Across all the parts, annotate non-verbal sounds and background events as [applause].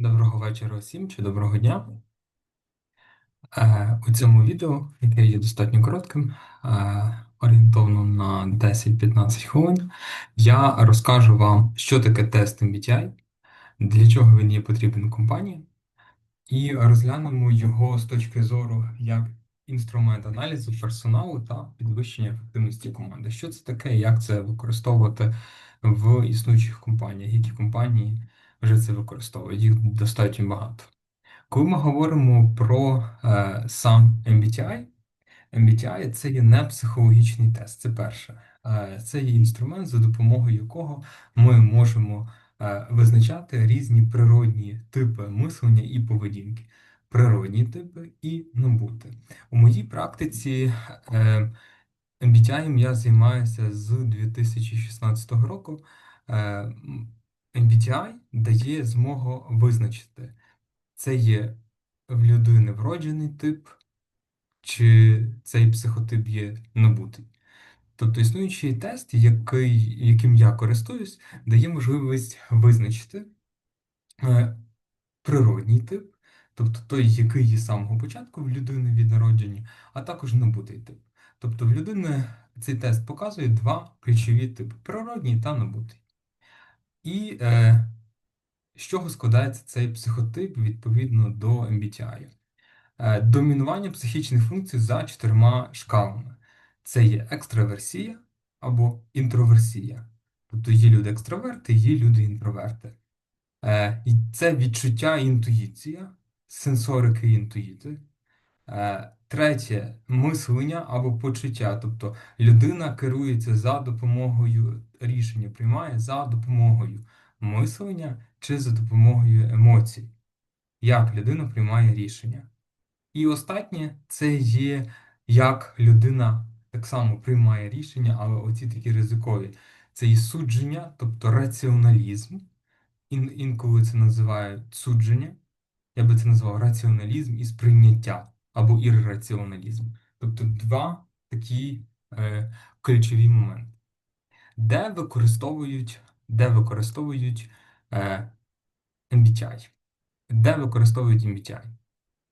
Доброго вечора усім чи доброго дня. Е, У цьому відео, яке є достатньо коротким, е, орієнтовно на 10-15 хвилин, я розкажу вам, що таке тест MBTI, для чого він є потрібен компанії, і розглянемо його з точки зору як інструмент аналізу персоналу та підвищення ефективності команди. Що це таке, як це використовувати в існуючих компаніях, які компанії вже це використовують, їх достатньо багато. Коли ми говоримо про е, сам MBTI, MBTI це є не психологічний тест. Це перше. Е, це є інструмент, за допомогою якого ми можемо е, визначати різні природні типи мислення і поведінки. Природні типи і набути. У моїй практиці е, MBTI я займаюся з 2016 року. Е, MBTI дає змогу визначити. Це є в людини вроджений тип, чи цей психотип є набутий. Тобто існуючий тест, який, яким я користуюсь, дає можливість визначити е, природній тип, тобто той, який є з самого початку в людини від народження, а також набутий тип. Тобто в людини цей тест показує два ключові типи природній та набутий. І е, з чого складається цей психотип відповідно до MBTI? Е, Домінування психічних функцій за чотирма шкалами. Це є екстраверсія або інтроверсія. Тобто є люди екстраверти, є люди інтроверти. Е, і Це відчуття і інтуїція, сенсорики і інтуїти. Е, Третє мислення або почуття. Тобто людина керується за допомогою рішення, приймає за допомогою мислення чи за допомогою емоцій. Як людина приймає рішення. І останнє це є як людина так само приймає рішення, але оці такі ризикові. Це і судження, тобто раціоналізм. Ін, інколи це називають судження. Я би це назвав раціоналізм і сприйняття або ірраціоналізм. Тобто два такі е, ключові моменти, де використовують, де використовують е, MBTI. Де використовують MBTI?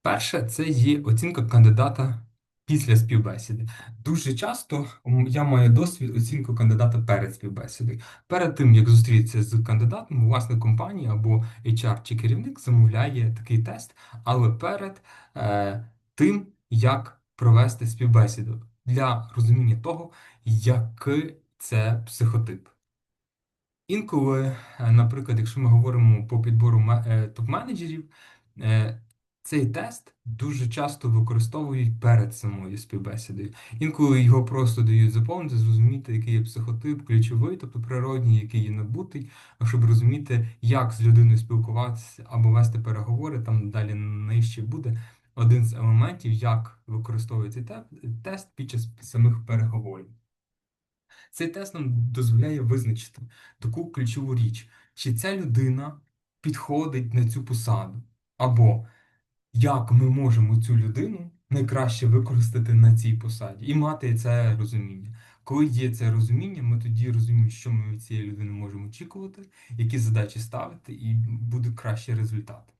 Перше, це є оцінка кандидата після співбесіди. Дуже часто я маю досвід оцінку кандидата перед співбесідою. Перед тим, як зустрітися з кандидатом, власне, компанія або HR чи керівник замовляє такий тест, але перед е, тим, як провести співбесіду для розуміння того, який це психотип. Інколи, е, наприклад, якщо ми говоримо по підбору е, топ-менеджерів, е, цей тест дуже часто використовують перед самою співбесідою. Інколи його просто дають заповнити, зрозуміти, який є психотип, ключовий, тобто природній, який є набутий, щоб розуміти, як з людиною спілкуватися або вести переговори, там далі нижче буде. Один з елементів, як використовується те- тест під час самих переговорів. Цей тест нам дозволяє визначити таку ключову річ, чи ця людина підходить на цю посаду, або як ми можемо цю людину найкраще використати на цій посаді і мати це розуміння. Коли є це розуміння, ми тоді розуміємо, що ми від цієї людини можемо очікувати, які задачі ставити, і буде кращий результат.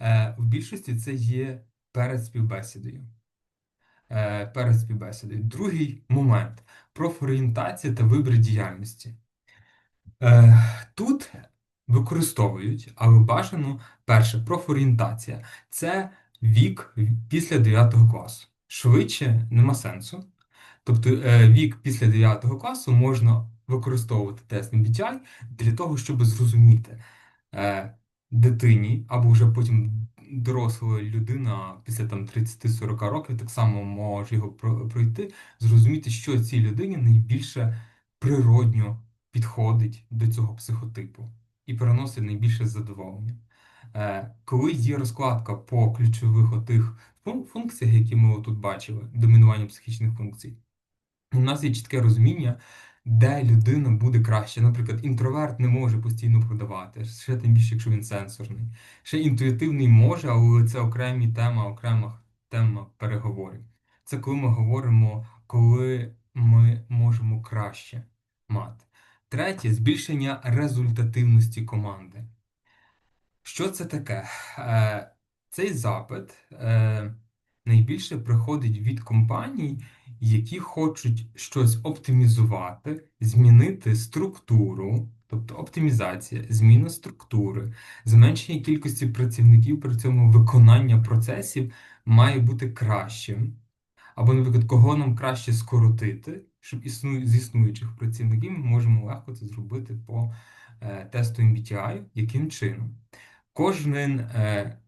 Е, в більшості це є перед співбесідою. Е, перед співбесідою. Другий момент профорієнтація та вибір діяльності. Е, Тут використовують, але бажано перше, профорієнтація це вік після 9 класу. Швидше нема сенсу. Тобто е, вік після 9 класу можна використовувати тест MBTI для того, щоб зрозуміти дитині або вже потім доросла людина після там 30-40 років так само може його про- пройти, зрозуміти, що цій людині найбільше природньо підходить до цього психотипу і приносить найбільше задоволення. Е, Коли є розкладка по ключових отих функціях, які ми тут бачили, домінування психічних функцій, у нас є чітке розуміння, де людина буде краще. Наприклад, інтроверт не може постійно продавати, ще тим більше, якщо він сенсорний. Ще інтуїтивний може, але це окремі тема, окрема тема переговорів. Це коли ми говоримо, коли ми можемо краще мати. Третє збільшення результативності команди. Що це таке? Е, Цей запит е, найбільше приходить від компаній, які хочуть щось оптимізувати, змінити структуру, тобто оптимізація, зміна структури, зменшення кількості працівників, при цьому виконання процесів має бути кращим. Або, наприклад, кого нам краще скоротити, щоб існу... з існуючих працівників ми можемо легко це зробити по е, тесту MBTI, яким чином. Кожен, е,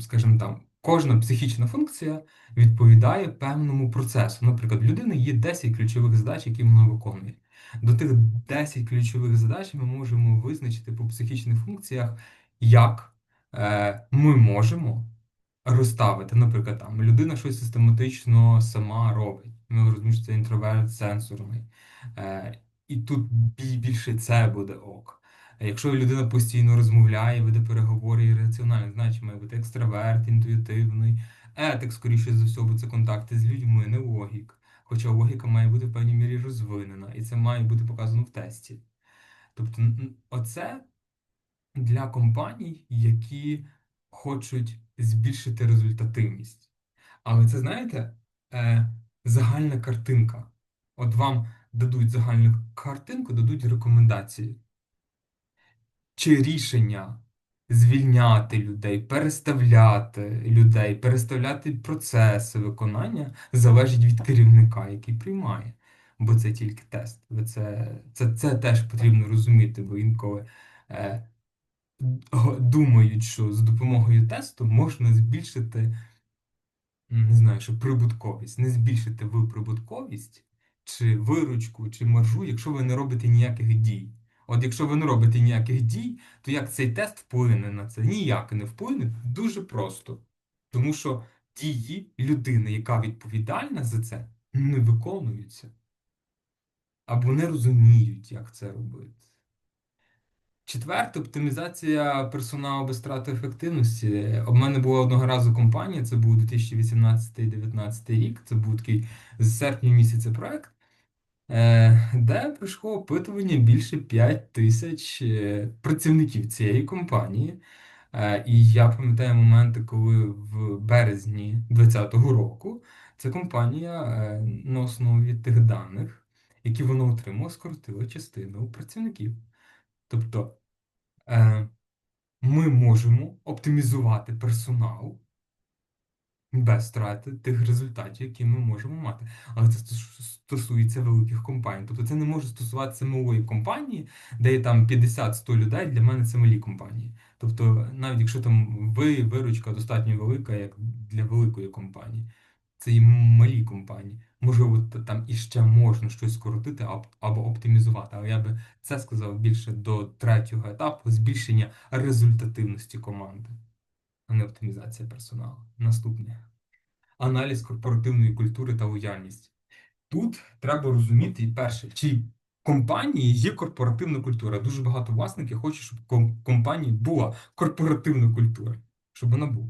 скажімо там, кожна психічна функція відповідає певному процесу. Наприклад, в людини є 10 ключових задач, які вона виконує. До тих 10 ключових задач ми можемо визначити по психічних функціях, як е, ми можемо розставити. Наприклад, там людина щось систематично сама робить. Ми розуміємо, що це інтроверт сенсорний. Е, і тут більше це буде ок. Якщо людина постійно розмовляє, веде переговори і раціонально, значить має екстраверт, інтуїтивний, етик, скоріше за все, бо це контакти з людьми, не логік. Хоча логіка має бути в певній мірі розвинена, і це має бути показано в тесті. Тобто, оце для компаній, які хочуть збільшити результативність. Але це, знаєте, е, загальна картинка. От вам дадуть загальну картинку, дадуть рекомендації. Чи рішення звільняти людей, переставляти людей, переставляти процеси виконання залежить від керівника, який приймає. Бо це тільки тест. Це, це, це теж потрібно розуміти, бо інколи е, думають, що за допомогою тесту можна збільшити не знаю, що прибутковість, не збільшити ви прибутковість, чи виручку, чи маржу, якщо ви не робите ніяких дій. От якщо ви не робите ніяких дій, то як цей тест вплине на це? Ніяк не вплине, дуже просто. Тому що дії людини, яка відповідальна за це, не виконуються. Або не розуміють, як це робити. Четверте, оптимізація персоналу без втрати ефективності. У мене була одного разу компанія, це був 2018-2019 рік, це був такий з серпня місяця проект, е, де пройшло опитування більше 5 тисяч е, працівників цієї компанії. Е, І я пам'ятаю моменти, коли в березні 2020 року ця компанія на основі тих даних, які вона отримала, скоротила частину працівників. Тобто ми можемо оптимізувати персонал без втрати тих результатів, які ми можемо мати. Але це стосується великих компаній. Тобто це не може стосуватися малої компанії, де є там 50-100 людей, для мене це малі компанії. Тобто, навіть якщо там ви виручка достатньо велика, як для великої компанії, це і малі компанії. Можливо, там іще можна щось скоротити або оптимізувати. Але я би це сказав більше до третього етапу збільшення результативності команди, а не оптимізація персоналу. Наступне аналіз корпоративної культури та лояльність. Тут треба розуміти, перше, чи компанії є корпоративна культура. Дуже багато власників хочуть, щоб компанії була корпоративна культура, щоб вона була.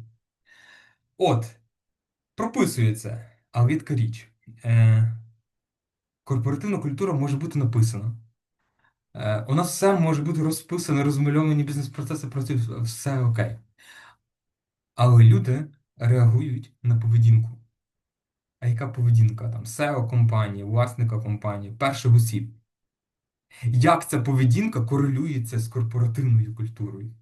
От, прописується, але рідка річ. Е, корпоративна культура може бути написана. Е, у нас все може бути розписано, розмальовані бізнес-процеси, працюють, все окей. Але люди реагують на поведінку. А яка поведінка там SEO компанії, власника компанії, перших осіб? Як ця поведінка корелюється з корпоративною культурою?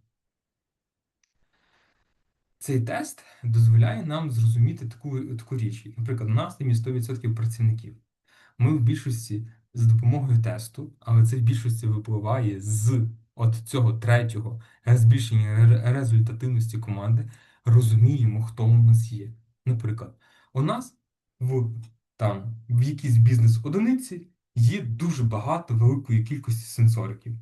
Цей тест дозволяє нам зрозуміти таку, таку річ. Наприклад, у нас є 100% працівників. Ми в більшості з допомогою тесту, але це в більшості випливає з от цього третього збільшення ре- результативності команди, розуміємо, хто у нас є. Наприклад, у нас в там в якійсь бізнес-одиниці є дуже багато великої кількості сенсориків.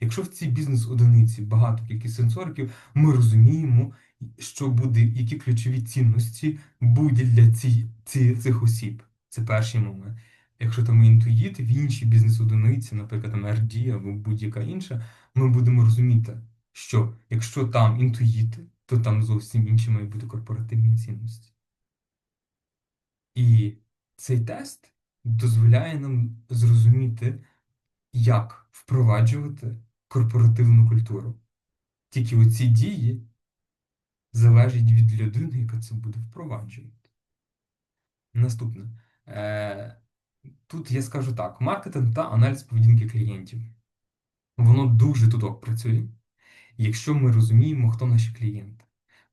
Якщо в цій бізнес-одиниці багато кількість сенсориків, ми розуміємо, що буде, які ключові цінності будуть для ці, ці, цих осіб. Це перший момент. Якщо там інтуїт в іншій бізнес-одиниці, наприклад, там RD або будь-яка інша, ми будемо розуміти, що якщо там інтуїти, то там зовсім інші мають бути корпоративні цінності. І цей тест дозволяє нам зрозуміти, як впроваджувати корпоративну культуру. Тільки оці дії залежать від людини, яка це буде впроваджувати. Наступне. Е, Тут я скажу так: маркетинг та аналіз поведінки клієнтів. Воно дуже тут працює, якщо ми розуміємо, хто наші клієнти.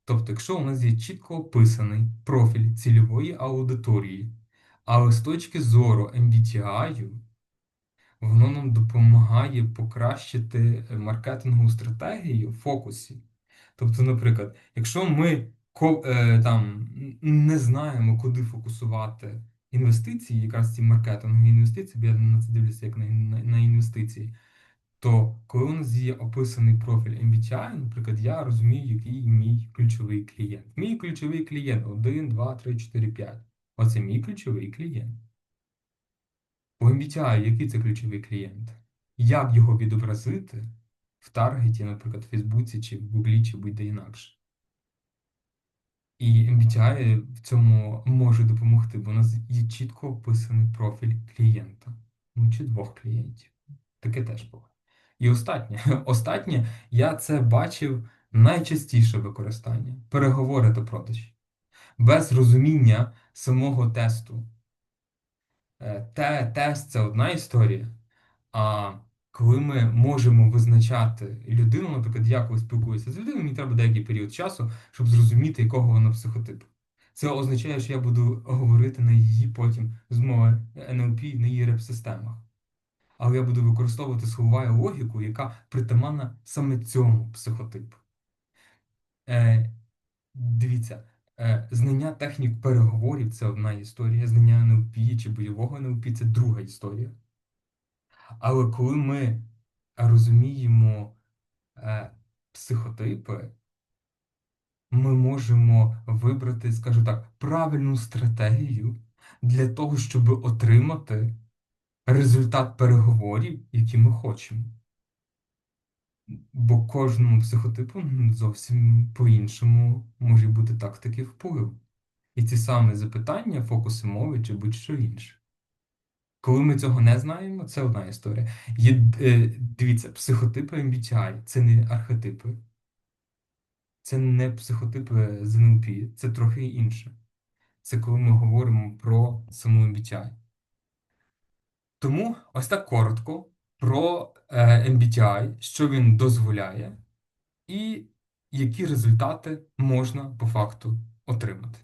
Тобто, якщо у нас є чітко описаний профіль цільової аудиторії, але з точки зору MBTI, воно нам допомагає покращити маркетингову стратегію в фокусі. Тобто, наприклад, якщо ми е, там не знаємо, куди фокусувати інвестиції, якраз ці маркетингові інвестиції, бо я на це дивлюся як на, на, на інвестиції, то коли у нас є описаний профіль MBTI, наприклад, я розумію, який мій ключовий клієнт. Мій ключовий клієнт 1, 2, 3, 4, 5. Оце мій ключовий клієнт. У MBTI який це ключовий клієнт? Як його відобразити в таргеті, наприклад, в Фейсбуці чи в Гуглі, чи будь-де інакше? І MBTI в цьому може допомогти, бо у нас є чітко описаний профіль клієнта. Ну, чи двох клієнтів. Таке теж було. І останнє, [laughs] останнє, я це бачив найчастіше використання переговори та продажі. Без розуміння самого тесту. Е, Те, тест це одна історія. А коли ми можемо визначати людину, наприклад, я коли спілкуюся з людиною, мені треба деякий період часу, щоб зрозуміти, якого вона психотипу. Це означає, що я буду говорити на її потім з мови НЛП на її реп-системах. Але я буду використовувати слова і логіку, яка притаманна саме цьому психотипу. Е, Дивіться, е, знання технік переговорів це одна історія, знання НЛП чи бойового НЛП це друга історія. Але коли ми розуміємо е, психотипи, ми можемо вибрати, скажу так, правильну стратегію для того, щоб отримати результат переговорів, які ми хочемо. Бо кожному психотипу зовсім по-іншому може бути тактики впливу. І ці самі запитання, фокуси мови чи будь-що інше. Коли ми цього не знаємо, це одна історія. Є, е, дивіться, психотипи MBTI – це не архетипи. Це не психотипи з НЛП, це трохи інше. Це коли ми говоримо про саму MBTI. Тому ось так коротко про е, MBTI, що він дозволяє, і які результати можна по факту отримати.